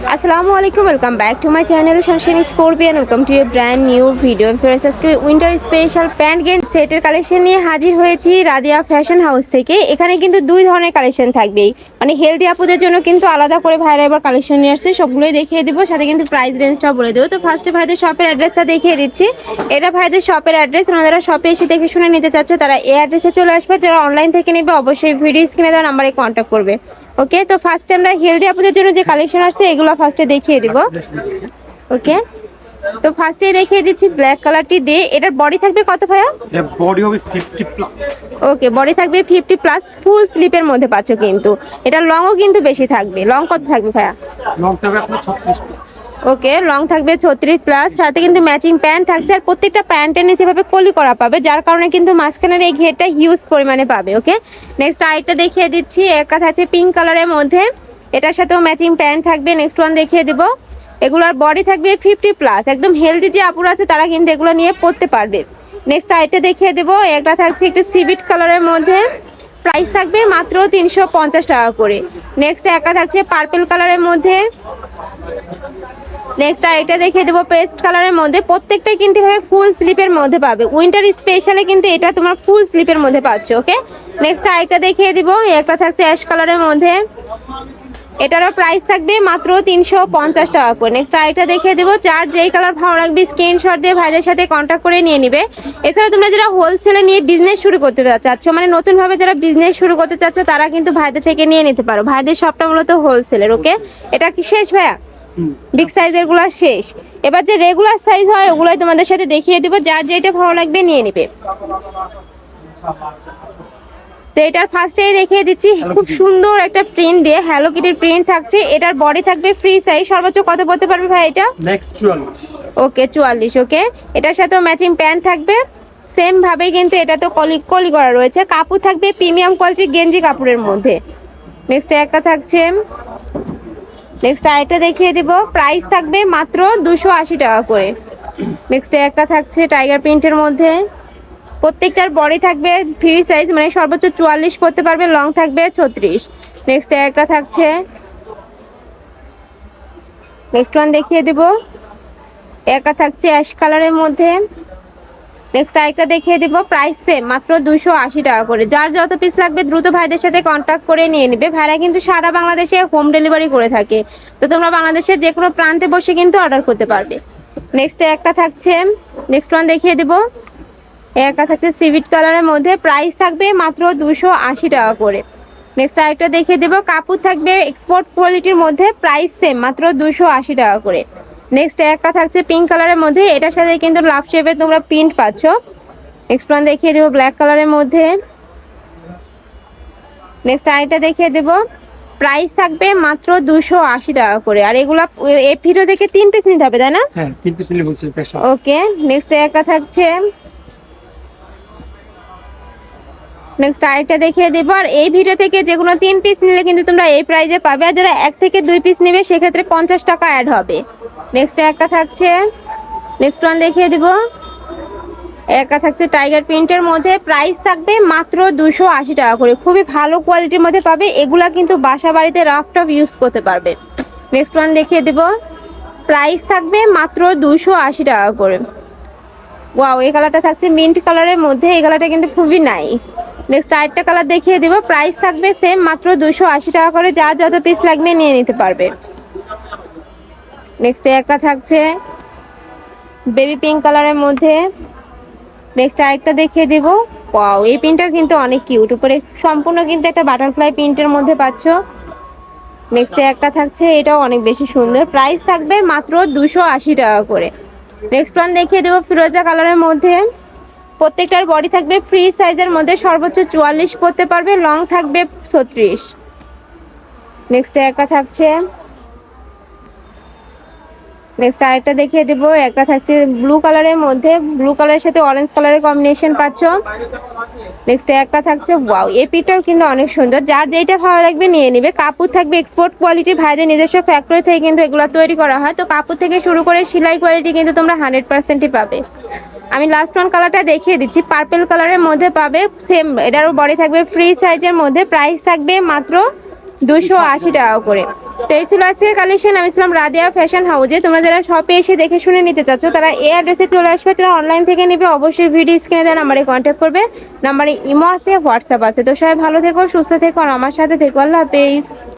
আসসালামু আলাইকুম welcome back to my channel sunshine scorpion welcome to a brand new video ফেরত আজকে winter special pant গেঞ্জ সেটের collection নিয়ে হাজির হয়েছি রাদিয়া ফ্যাশন হাউস থেকে। এখানে কিন্তু দুই ধরনের কালেকশন থাকবেই। মানে হেলদি আপুদের জন্য কিন্তু আলাদা করে ভাইরা এবার কালেকশন নিয়ে আসছে। সবগুলোই দেখিয়ে দেবো, সাথে কিন্তু প্রাইস রেঞ্জটাও বলে দেবো। তো ফার্স্টে ভাইদের শপের অ্যাড্রেসটা দেখিয়ে দিচ্ছি। এটা ভাইদের শপের অ্যাড্রেস ওনারা শপে এসে দেখে শুনে নিতে চাচ্ছ, তারা এই অ্যাড্রেসে চলে আসবে। যারা অনলাইন থেকে নেবে, অবশ্যই ভিডিও স্ক্রিনে দেওয়া নাম্বারে কন্ট্যাক্ট করবে। ওকে তো ফার্স্টে আমরা হেলদি আপুদের জন্য যে কালেকশন আসছে, এগুলো ফার্স্টে দেখিয়ে দেবো। ওকে তো ফার্স্টে দেখিয়ে দিচ্ছি ব্ল্যাক কালারটি দিয়ে। এটার বডি থাকবে কত ভাইয়া? এটা বডি হবে ফিফটি প্লাস ওকে বডি থাকবে ফিফটি প্লাস ফুল স্লিপের মধ্যে পাচ্ছ কিন্তু। এটা লংও কিন্তু বেশি থাকবে। লং কত থাকবে ভাইয়া? লং থাকবে আপনার ছত্রিশ প্লাস ওকে লং থাকবে ছত্রিশ প্লাস সাথে কিন্তু ম্যাচিং প্যান্ট থাকছে আর প্রত্যেকটা প্যান্টের নিচে ভাবে কলি করা পাবে যার কারণে কিন্তু মাঝখানের এই ঘেরটা হিউজ পরিমাণে পাবে ওকে নেক্সট আরেকটা দেখিয়ে দিচ্ছি। একটা থাকছে পিঙ্ক কালারের মধ্যে। এটার সাথেও ম্যাচিং প্যান্ট থাকবে। নেক্সট ওয়ান দেখিয়ে দিব। এগুলোর বডি থাকবে ফিফটি প্লাস একদম হেলদি যে আপুর আছে, তারা কিন্তু এগুলো নিয়ে পড়তে পারবে। নেক্সট আরেকটা দেখিয়ে দেবো, একটা থাকছে একটু সিবিট কালারের মধ্যে। প্রাইস থাকবে মাত্র তিনশো পঞ্চাশ টাকা করে। নেক্সট একটা থাকছে পার্পেল কালারের মধ্যে। নেক্সট আরেকটা দেখিয়ে দেবো পেস্ট কালারের মধ্যে। প্রত্যেকটাই কিন্তু এভাবে ফুল স্লিপের মধ্যে পাবে। উইন্টার স্পেশালে কিন্তু এটা তোমার ফুল স্লিপের মধ্যে পাচ্ছ ওকে নেক্সট আরেকটা দেখিয়ে দিব, একটা থাকছে অ্যাশ কালারের মধ্যে। এটারও প্রাইস থাকবে মাত্র তিনশো পঞ্চাশ টাকা করে। নেক্সট আরেকটা দেখিয়ে দেবো চার যেই কালার ভালো লাগবে স্ক্রিনশট দিয়ে ভাইদের সাথে কন্ট্যাক্ট করে নিয়ে নিবে। এছাড়া তোমরা যারা হোলসেলে নিয়ে বিজনেস শুরু করতে চাচ্ছ মানে নতুনভাবে যারা বিজনেস শুরু করতে চাচ্ছ তারা কিন্তু ভাইদের থেকে নিয়ে নিতে পারো। ভাইদের সবটা মূলত হোলসেলের ওকে এটা কি শেষ ভাইয়া? বিগ সাইজেরগুলো শেষ। এবার যে রেগুলার সাইজ হয় ওগুলোই তোমাদের সাথে দেখিয়ে দিব। যার যেটা ভালো লাগবে নিয়ে নিবে। তো এটার ফার্স্টেই দেখিয়ে দিচ্ছি খুব সুন্দর একটা প্রিন্ট দিয়ে হ্যালো কিটির প্রিন্ট থাকছে। এটার বডি থাকবে ফ্রি সাইজ সর্বোচ্চ কত পড়তে পারবে ভাই এটা? ওকে চুয়াল্লিশ। ওকে এটার সাথেও ম্যাচিং প্যান্ট থাকবে। সেম ভাবে কিন্তু এটা তো কলি কলি করা রয়েছে। কাপড় থাকবে প্রিমিয়াম কোয়ালিটির গেঞ্জি কাপড়ের মধ্যে। নেক্সট একটা থাকছে। নেক্সট আরেকটা দেখিয়ে দিব। প্রাইস থাকবে মাত্র দুশো আশি টাকা করে। নেক্সট একটা থাকছে টাইগার প্রিন্টের মধ্যে। প্রত্যেকটার বডি থাকবে ফ্রি সাইজ মানে সর্বোচ্চ চুয়াল্লিশ পড়তে পারবে লং থাকবে ছত্রিশ। নেক্সট একটা থাকছে। নেক্সট ওয়ান দেখিয়ে দিব। একা থাকছে অ্যাশ কালারের মধ্যে। নেক্সট আরেকটা দেখিয়ে দিব। প্রাইস সেম মাত্র দুশো আশি টাকা করে। যার যত পিস লাগবে, দ্রুত ভাইদের সাথে কন্ট্যাক্ট করে নিয়ে নিবে। ভাইরা কিন্তু সারা বাংলাদেশে হোম ডেলিভারি করে থাকে। তো তোমরা বাংলাদেশের যে কোনো প্রান্তে বসে কিন্তু অর্ডার করতে পারবে। নেক্সট একটা থাকছে। নেক্সট ওয়ান দেখিয়ে দিব। একটা থাকছে সিভিট কালারের মধ্যে প্রাইস থাকবে মাত্র দুশো আশি টাকা করে। নেক্সট আরেকটা দেখিয়ে দেবো কাপড় থাকবে এক্সপোর্ট কোয়ালিটির মধ্যে প্রাইস সেম মাত্র দুশো আশি টাকা করে। নেক্সট একটা থাকছে পিঙ্ক কালারের মধ্যে এটার সাথে কিন্তু লাভ শেপে তোমরা প্রিন্ট পাচ্ছ। নেক্সট ওয়ান দেখিয়ে দেবো ব্ল্যাক কালারের মধ্যে। নেক্সট আরেকটা দেখিয়ে দেবো প্রাইস থাকবে মাত্র দুশো আশি টাকা করে। আর এগুলা এ ভিডিও থেকে তিন পিস নিতে হবে তাই না? ওকে নেক্সট একটা থাকছে নেক্সট আরেকটা দেখিয়ে দেবো। আর এই ভিডিও থেকে যে কোনো তিন পিস নিলে কিন্তু তোমরা এই প্রাইজে পাবে। আর যারা এক থেকে দুই পিস নেবে, সেক্ষেত্রে পঞ্চাশ টাকা অ্যাড হবে। নেক্সট একটা থাকছে। নেক্সট ওয়ান দেখিয়ে দিব। একটা থাকছে টাইগার প্রিন্টের মধ্যে। প্রাইস থাকবে মাত্র দুশো আশি টাকা করে। খুবই ভালো কোয়ালিটির মধ্যে পাবে। এগুলা কিন্তু বাসা বাড়িতে রাফ টাফ ইউজ করতে পারবে। নেক্সট ওয়ান দেখিয়ে দিব। প্রাইস থাকবে মাত্র দুশো আশি টাকা করে। ওয়াও এই কালারটা থাকছে মিন্ট কালারের মধ্যে। এই কালারটা কিন্তু খুবই নাইস নেক্সট আরেকটা কালার দেখিয়ে দেবো। প্রাইস থাকবে সেম মাত্র দুশো আশি টাকা করে। যা যত পিস লাগবে নিয়ে নিতে পারবে। নেক্সট একটা থাকছে বেবি পিঙ্ক কালারের মধ্যে। নেক্সট আরেকটা দেখিয়ে দিব। ওয়াও এই প্রিন্টটা কিন্তু অনেক কিউট উপরে সম্পূর্ণ কিন্তু একটা বাটারফ্লাই প্রিন্টের মধ্যে পাচ্ছ। নেক্সট একটা থাকছে, এটাও অনেক বেশি সুন্দর। প্রাইস থাকবে মাত্র দুশো আশি টাকা করে। নেক্সট ওয়ান দেখিয়ে দেবো, ফিরোজা কালারের মধ্যে। প্রত্যেকটার বডি থাকবে ফ্রি সাইজের মধ্যে সর্বোচ্চ চুয়াল্লিশ পড়তে পারবে লং থাকবে ছত্রিশ। নেক্সট একটা থাকছে। নেক্সট আরেকটা দেখিয়ে দেবো। একটা থাকছে ব্লু কালারের মধ্যে। ব্লু কালারের সাথে অরেঞ্জ কালারের কম্বিনেশন পাচ্ছ। নেক্সট একটা থাকছে ওয়াও এই পিটাও কিন্তু অনেক সুন্দর। যার যেটা ভালো লাগবে নিয়ে নিবে। কাপড় থাকবে এক্সপোর্ট কোয়ালিটি ভাইদের নিজস্ব ফ্যাক্টরি থেকে কিন্তু এগুলো তৈরি করা হয়। তো কাপড় থেকে শুরু করে সেলাই কোয়ালিটি কিন্তু তোমরা হান্ড্রেড পার্সেন্টই পাবে। আমি লাস্ট ওয়ান কালারটা দেখিয়ে দিচ্ছি। পার্পেল কালারের মধ্যে পাবে সেম এটারও বডি থাকবে ফ্রি সাইজের মধ্যে। প্রাইস থাকবে মাত্র দুশো আশি টাকা করে। তো এই ছিল কালেকশন আমি ছিলাম রাদিয়া ফ্যাশন হাউজে তোমরা যারা শপে এসে দেখে শুনে নিতে চাচ্ছ, তারা এই অ্যাড্রেসে চলে আসবে। যারা অনলাইন থেকে নেবে। অবশ্যই ভিডিও স্ক্রিনে দেওয়া নাম্বারে কন্ট্যাক্ট করবে। নাম্বারে ইমো আছে হোয়াটসঅ্যাপ আছে। তো সবাই ভালো থেকো, সুস্থ থেকো, আর আমার সাথে থেকো। আল্লাহ হাফেজ।